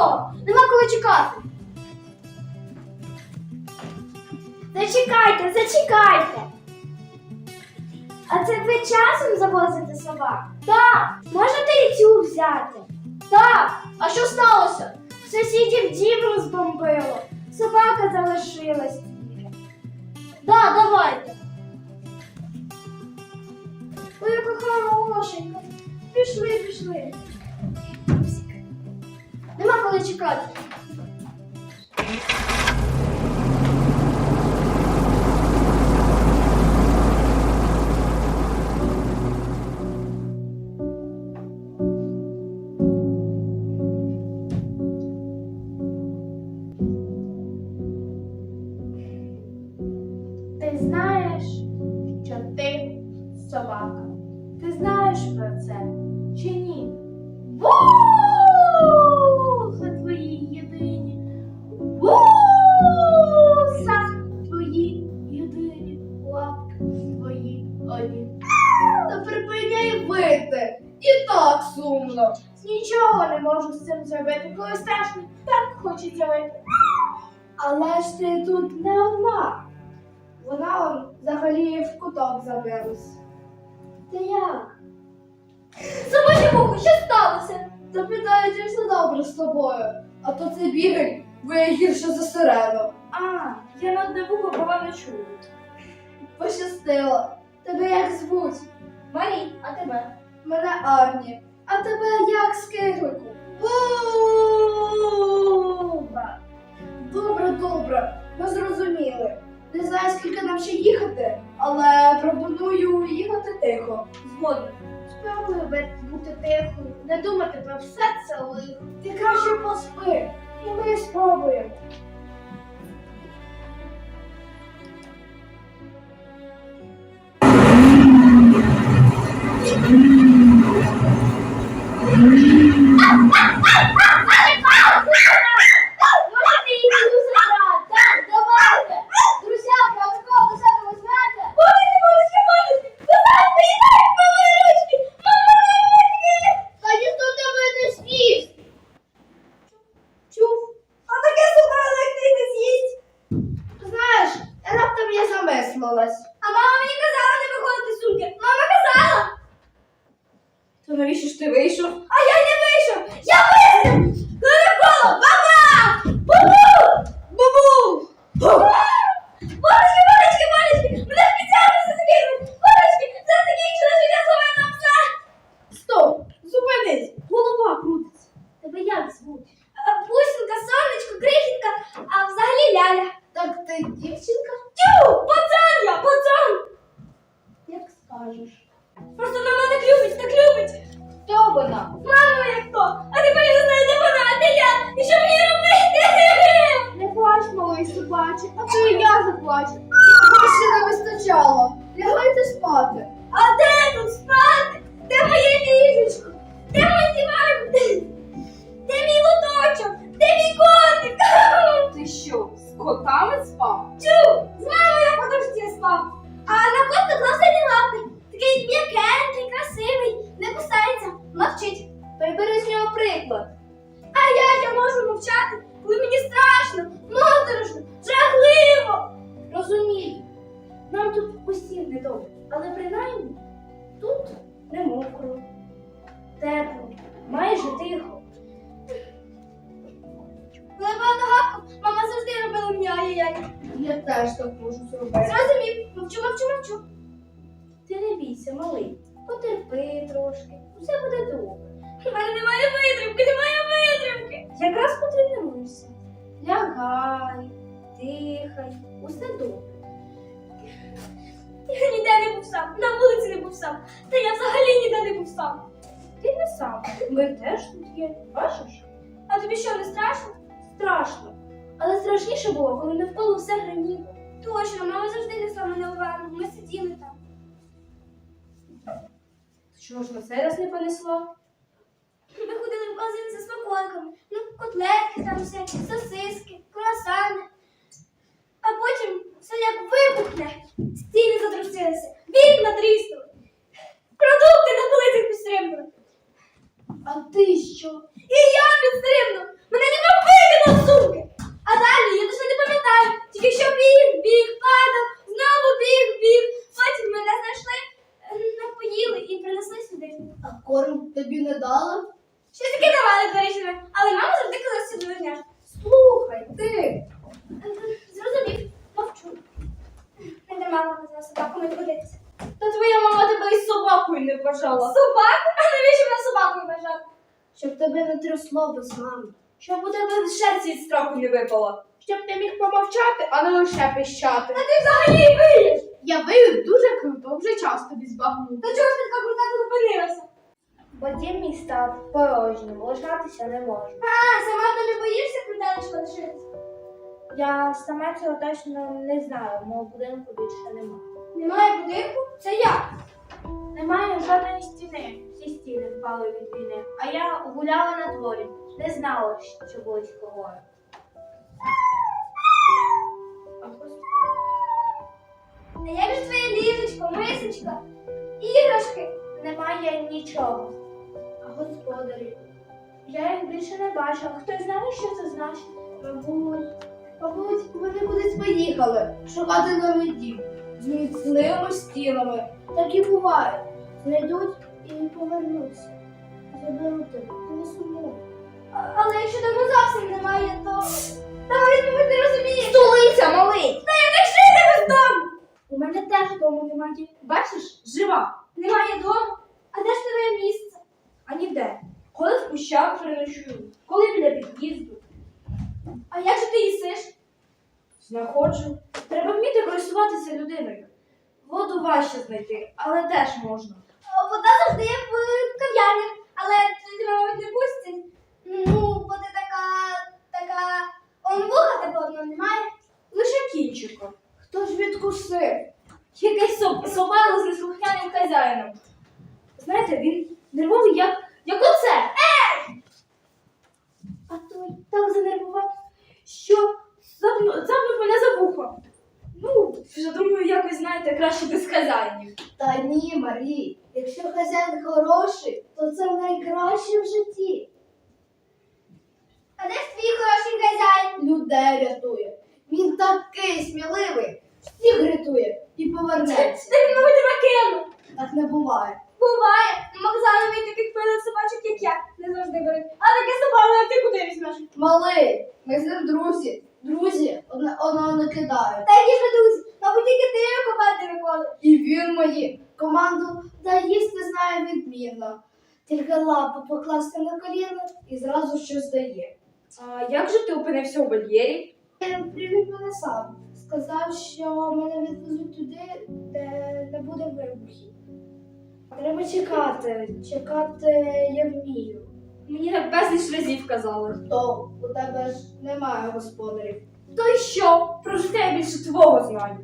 Нічого, нема коли чекати. Зачекайте, зачекайте. А це ви часом завозите собак? Так. Можете і цю взяти? Так. А що сталося? Сусідів дім розбомбило. Собака залишилась. Да, давайте. Ой, яка хорошенька. Пішли, пішли. Нема коли тобою, а то цей бігай виє гірше за сирену. А, я на одне вухо погано чую. Пощастило. Тебе як звуть? Марій, а тебе? Мене Арні. А тебе як з киглику? Буба. Добре, добре. Ми зрозуміли. Не знаю, скільки нам ще їхати, але пропоную їхати тихо. Згодом. Спробую бути тихою, не думати про все це лихо. Ти краще поспи, і ми спробуємо. Замислилась. А мама мені казала не виходити з сумки. Мама казала. То навіщо ж ти вийшов? А я не з спав? Чу! З мамою я подожди спав. А на котика класні лапки. Такий м'якенький, красивий, не кусається, мовчить. Прибери з нього приклад. А я, я можу мовчати, коли мені страшно, моторошно, жахливо. Розумію. Нам тут усім недобре, але принаймні тут не мокро, тепло, майже тихо. Коли була на мама завжди робила мені ай-яй. Я теж так можу зробити. Зрозумів, мовчу, мовчу, мовчу. Ти не бійся, малий. Потерпи трошки. Усе буде добре. У мене немає витримки, немає витримки. Якраз потренуєшся. Лягай, дихай, усе добре. Я ніде не був сам, на вулиці не був сам. Та я взагалі ніде не був сам. Ти не сам. Ми теж тут є. Бачиш? А тобі що, не страшно? Страшно. Але страшніше було, коли навколо все граніло. Точно, мама завжди несла мене у ванну. Ми сиділи там. Чого ж на цей раз не понесло? Ми ходили в магазин зі смаколиками. Ну, котлетки, там всякі, сосиски, круасани. А потім все як вибухне, стіни затрусилися, вікна тріснули, продукти на полицях підстрибнули. А ти що? І я підстрибнув! Мене ніби викинув з сумки! А далі я точно не пам'ятаю, тільки що біг, біг, падав, знову біг, біг. Потім мене знайшли, е, напоїли і принесли сюди. А корм тобі не дали? Щось таке давали коричневе, але мама завжди казала, що дурня. Слухай, ти. Зрозумів, мовчу. Не дарма мама казала собаку не ходитися. Та твоя мама тебе і собакою не бажала. Собаку? А навіщо вона собакою бажала? Щоб тебе не трясло без мами. Щоб у тебе шерсть від страху не випала. Щоб ти міг помовчати, а не лише пищати. Та ти взагалі виєш! Я вию дуже круто, вже час тобі збагнути. Та чого ж ти така крута зупинилася? Бо дім мій став порожнім, лишатися не можна. А, сама ти не боїшся крутелечко лишитися? Я сама цього точно не знаю, мого будинку більше немає. Немає будинку? Це як? Немає жодної стіни. Всі стіни впали від війни. А я гуляла на дворі, не знала, що близько гори. А як же твоє ліжечко, мисочка, іграшки? Немає нічого. А господарі? Я їх більше не бачила. Хто знає, що це значить? Мабуть, мабуть, вони кудись поїхали шукати новий дім з міцними стінами. Так і буває. Знайдуть і повернуться. Заберуть тебе, не сумуй. Але якщо дома зовсім немає, то. Та ви ви не розумієте. Столиця, малий! Та я не жити без дому! У мене теж дому немає. Бачиш, жива. Немає дому. А де ж твоє місце? А ніде. Коли в кущах переночую, коли біля під'їзду. А як же ти їсиш? Знаходжу. Треба вміти користуватися людиною. Воду важче знайти, але теж можна. Вода завжди є в кав'ярні, але ти, мабуть, не пустять. Ну, бо ти така, така. Он вуха такого немає. Лише кінчиком. Хто ж відкусив? Якийсь соб- собака з неслухняним хазяїном. Знаєте, він нервовий, як, як оце. А той так занервував. Що запнув мене за вухо. Ну, вже думаю, якось знаєте, краще без хазяїнів. Та ні, Марі, якщо хазяїн хороший, то це найкраще в житті. А де ж твій хороший хазяїн? Людей рятує. Він такий сміливий, всіх рятує і повернеться. Та він, мабуть, тебе кинув. Так не буває. Буває, на Макзанові таких пилих собачок, як я, не завжди беруть. А таке собаку, як ти куди візьмеш? Малий, ми з ним друзі. Друзі одне одного не кидають. Та які ж ви друзі? Мабуть, тільки ти копати виходить. І він мої. Команду та їсти знає відмінно. Лапу покласти на коліно і зразу щось дає. А як же ти опинився у вольєрі? Він привів мене сам. Сказав, що мене відвезуть туди, де не буде вибухів. Треба чекати. Чекати я вмію. Мені безліч разів казали. То у тебе ж немає господарів. То й що? Про життя я більше твого знаю.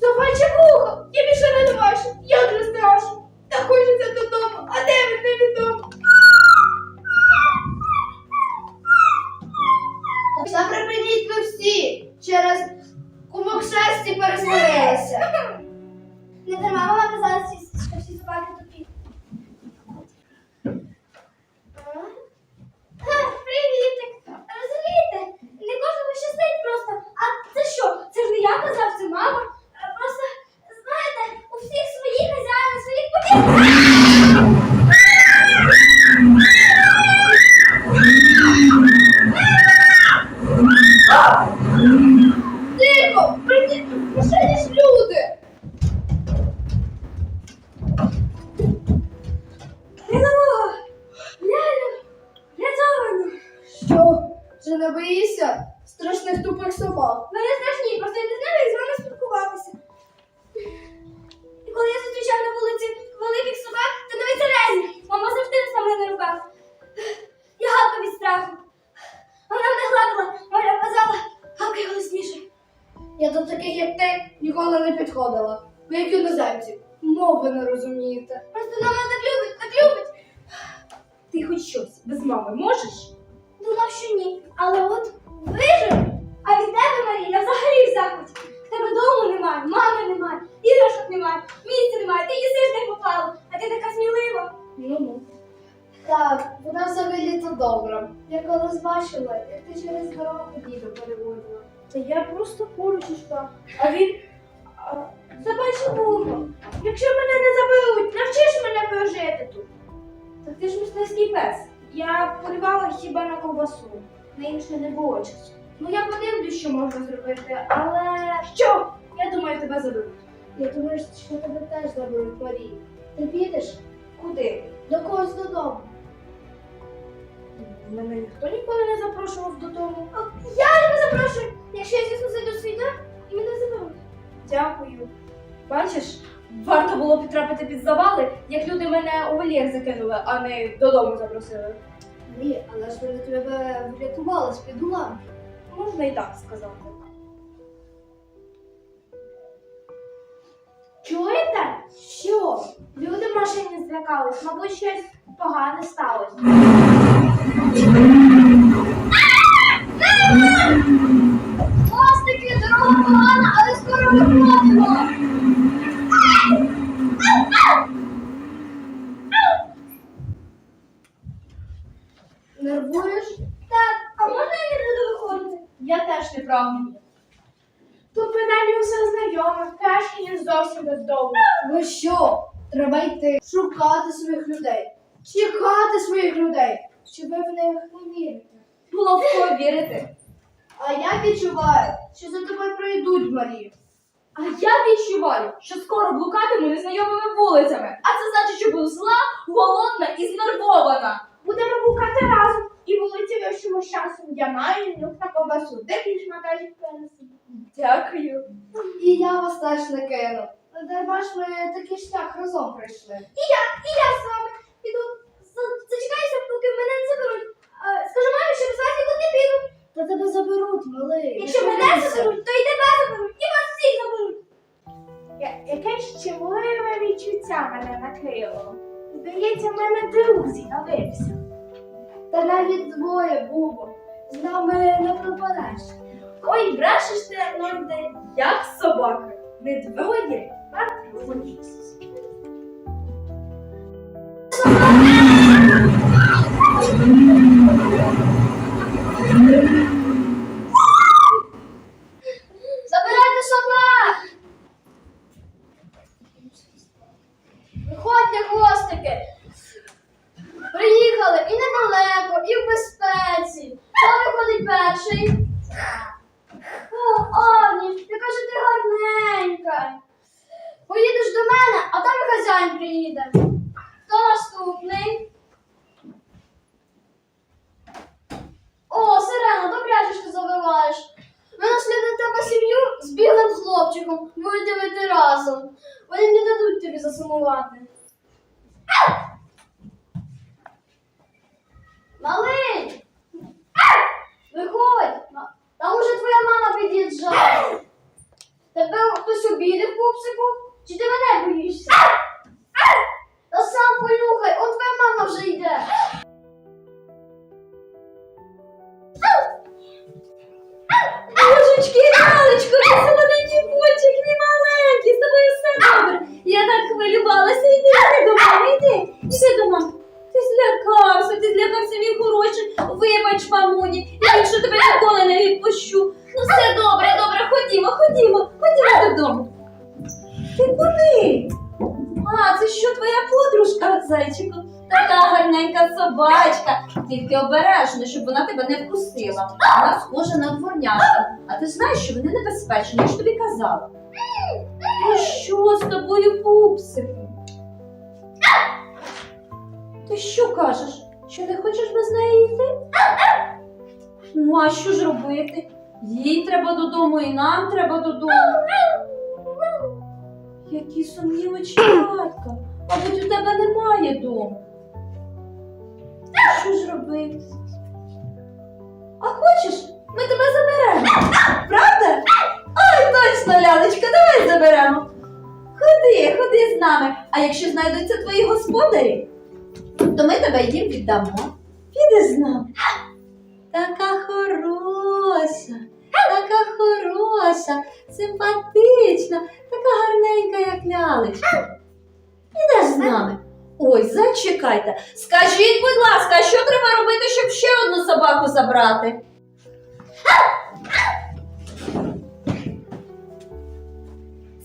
Собаче вухо! Я більше не бачу. Як не страшно. Хочеться додому, а де ви невідомо? Та припиніть ви всі! Через кумок шерсті пересварилися. Не казала, що що всі собаки тупі. Ха, Привітик! Розумієте, не кожному щастить просто. А це що? Це ж не я казав, це мама. А Просто, знаєте, у всіх свої хазяїни, своїх подібних. Тихо! Прийдіть! Ніж люди! Що? Чи не боїшся страшних тупих собак? Ви не страшні, просто я не знаю, як з вами спілкуватися. І коли я зустрічав на вулиці великих собак, то не веселезні. Мама завжди несла мене на руках. Я гавка від страху. Вона мене гладила, Оля казала, гавкай голосніше. Я до таких, як ти, ніколи не підходила. Ви як іноземці. Мови не розумієте. Просто вона мене так любить, так любить. Ти хоч щось без мами можеш? Думав, що ні. Але от я просто поруч ішла. А він а, забачив вухо. Якщо мене не заберуть, навчиш мене прожити тут. Так ти ж мисливський пес. Я полювала хіба на ковбасу. На інше не було часу. Ну я подивлюсь, що можна зробити, але що? Я думаю, тебе заберуть. Я думаю, що тебе теж заберуть Марії. Ти підеш Куди? до когось додому. Мене ніхто ніколи не запрошував додому. А Я тебе запрошую, якщо я звісно зайду дом і мене заберуть. Дякую. Бачиш, варто було потрапити під завали, як люди мене у вольєр закинули, а не додому запросили. Ні, але ж вона тебе врятувала з-під уламки. Можна і так сказати. Чуєте? Що? Люди в машині злякались, мабуть, щось погане сталося. Нервуєш? Так, а можна я не буду виходити? Я теж не прагну. Тут принаймні усе знайоме, краще, ніж зовсім бездомно. Ви що? Треба йти шукати своїх людей, чекати своїх людей, щоб ви в них не вірите. Було в кого вірити. А я відчуваю, що за тобою прийдуть, Марію. А я відчуваю, що скоро блукатиму незнайомими вулицями. А це значить, що буду зла, голодна і знервована. Будемо блукати разом. І вулиці вивчимо з часом. Я маю нюх на ковбасу. Де твій шматочок перенесу? Дякую. І я вас теж не кину. Дарма ж ми такий шлях разом пройшли. І я, і я з вами піду. За- Зачекаюся, поки мене не заберуть. А, Скажу мамі, що без вас нікуди не піду. Та тебе заберуть, малий. Якщо мене заберуть, то і тебе заберуть, і вас всіх заберуть. Якесь чимливе відчуття мене накрило. Здається, в мене друг з'явився. Та навіть двоє, Бубо. З нами не пропадеш. Ой, брешеш ти, Норде, як собака. Не двоє, а троє. Забирайте собак! Виходьте, хвостики! Приїхали і недалеко, і в безпеці. Хто виходить перший? О, Ані, яка ж ти гарненька. Поїдеш до мене, а там хазяїн приїде. Хто наступний? О, Сирена, добряче ж ти завиваєш. Ми нашли на тебе сім'ю з білим хлопчиком. Будете вийти разом. Вони не дадуть тобі засумувати. Малий! Виходь! Там уже твоя мама під'їжджає. Тебе хтось обідив, пупсику? Чи ти А, це що твоя подружка, зайчику? Така гарненька собачка. Тільки обережно, щоб вона тебе не вкусила. Вона схожа на дворняшку. А ти знаєш, що вони небезпечні, я ж тобі казала. Ну що з тобою, пупсику? Ти що кажеш? Що не хочеш без неї йти? Ну, а що ж робити? Їй треба додому, і нам треба додому. Які сумні оченятка. Мабуть, у тебе немає дому. Що ж робити? А хочеш, ми тебе заберемо? Правда? Ой, точно, лялечка, давай заберемо. Ходи, ходи з нами. А якщо знайдуться твої господарі, то ми тебе їм віддамо. Піде з нами. Така хороша, така хороша, симпатична, така гарненька, як лялечка. Підеш з нами. Ой, зачекайте. Скажіть, будь ласка, що треба робити, щоб ще одну собаку забрати?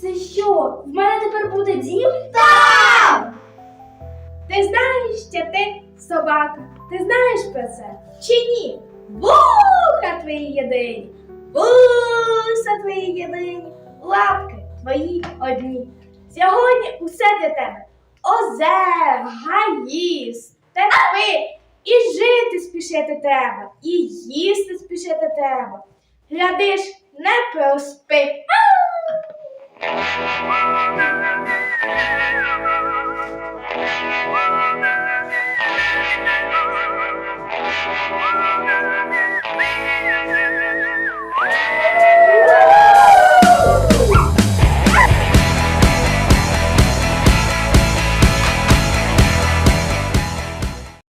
Це що? В мене тепер буде дім? Ти знаєш, що ти собака? Ти знаєш про це? Чи ні? Вуха твої єдині, вуса твої єдині, лапки твої одні. Сьогодні усе для тебе озер, гаї, степи, і жити спішити треба, і їсти спішити треба. Глядиш, не проспи. Thank you.